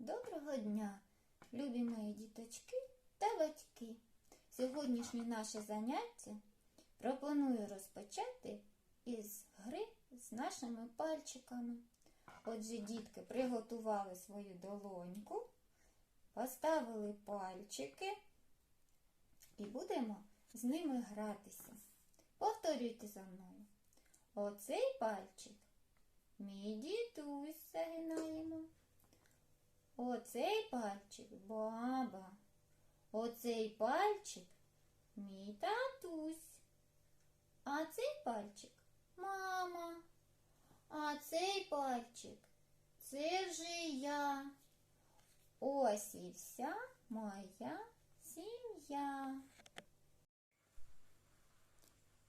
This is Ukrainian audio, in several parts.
Доброго дня, любі мої діточки та батьки. Сьогоднішнє наше заняття пропоную розпочати із гри з нашими пальчиками. Отже, дітки приготували свою долоньку, поставили пальчики і будемо з ними гратися. Повторюйте за мною. Оцей пальчик мій дідусь загинаємо. Оцей пальчик баба. Оцей пальчик мій татусь. А цей пальчик мама. А цей пальчик це вже я. Ось і вся моя сім'я.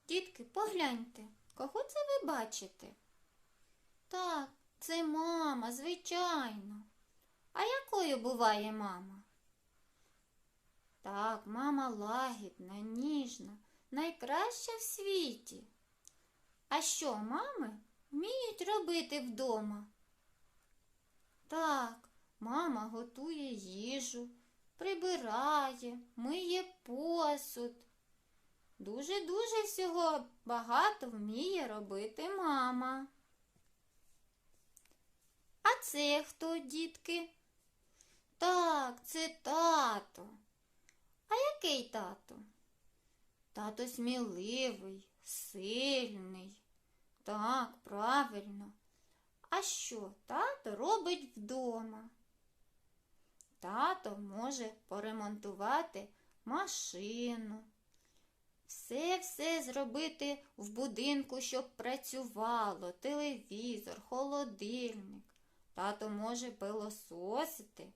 Дітки, погляньте, кого це ви бачите? Так, це мама, звичайно. А якою буває мама? Так, мама лагідна, ніжна, найкраща в світі. А що мами вміють робити вдома? Так, мама готує їжу, прибирає, миє посуд. Дуже-дуже всього багато вміє робити мама. А це хто, дітки? Так, це тато. А який тато? Тато сміливий, сильний. Так, правильно. А що тато робить вдома? Тато може поремонтувати машину. Все-все зробити в будинку, щоб працювало, телевізор, холодильник. Тато може пилососити.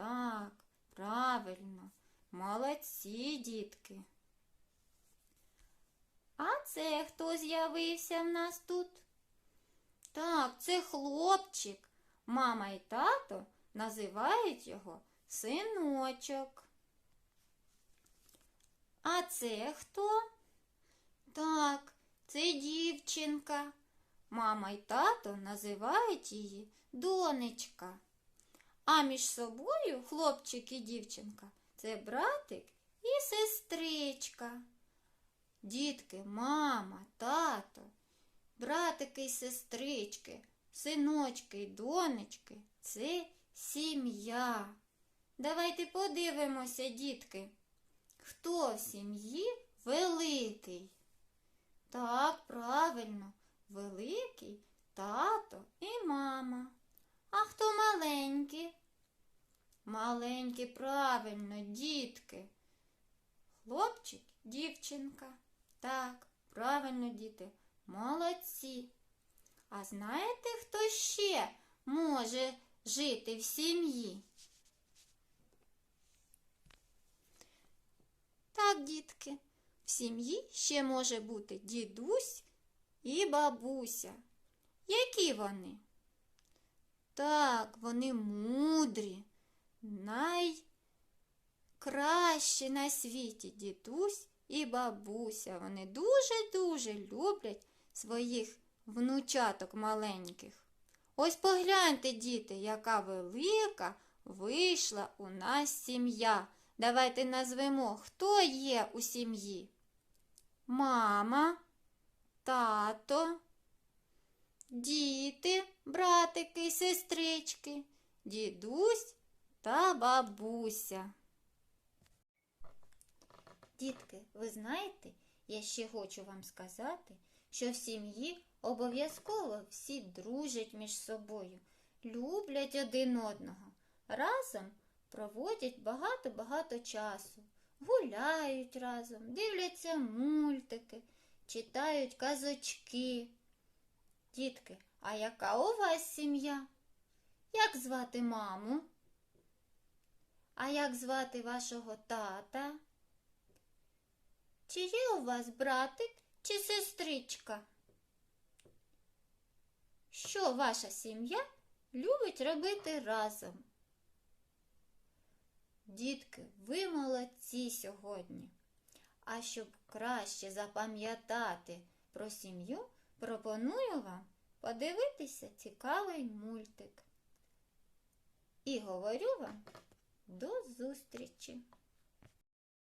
Так, правильно, молодці, дітки. А це хто з'явився в нас тут? Так, це хлопчик. Мама і тато називають його синочок. А це хто? Так, це дівчинка. Мама й тато називають її донечка. А між собою хлопчик і дівчинка це братик і сестричка. Дітки, мама, тато, братики й сестрички, синочки й донечки це сім'я. Давайте подивимося, дітки, хто в сім'ї великий? Так, правильно, великий тато і мама. А хто маленький? Маленькі, правильно, дітки. Хлопчик, дівчинка. Так, правильно, діти, молодці. А знаєте, хто ще може жити в сім'ї? Так, дітки, в сім'ї ще може бути дідусь і бабуся. Які вони? Так, вони мудрі, найкращі на світі дідусь і бабуся. Вони дуже-дуже люблять своїх внучаток маленьких. Ось погляньте, діти, яка велика вийшла у нас сім'я. Давайте назвемо, хто є у сім'ї. Мама, тато, діти, братики сестрички, дідусь та бабуся. Дітки, ви знаєте, я ще хочу вам сказати, що в сім'ї обов'язково всі дружать між собою, люблять один одного, разом проводять багато-багато часу, гуляють разом, дивляться мультики, читають казочки. Дітки, а яка у вас сім'я? Як звати маму? А як звати вашого тата? Чи є у вас братик чи сестричка? Що ваша сім'я любить робити разом? Дітки, ви молодці сьогодні. А щоб краще запам'ятати про сім'ю, пропоную вам подивитися цікавий мультик. І говорю вам до зустрічі!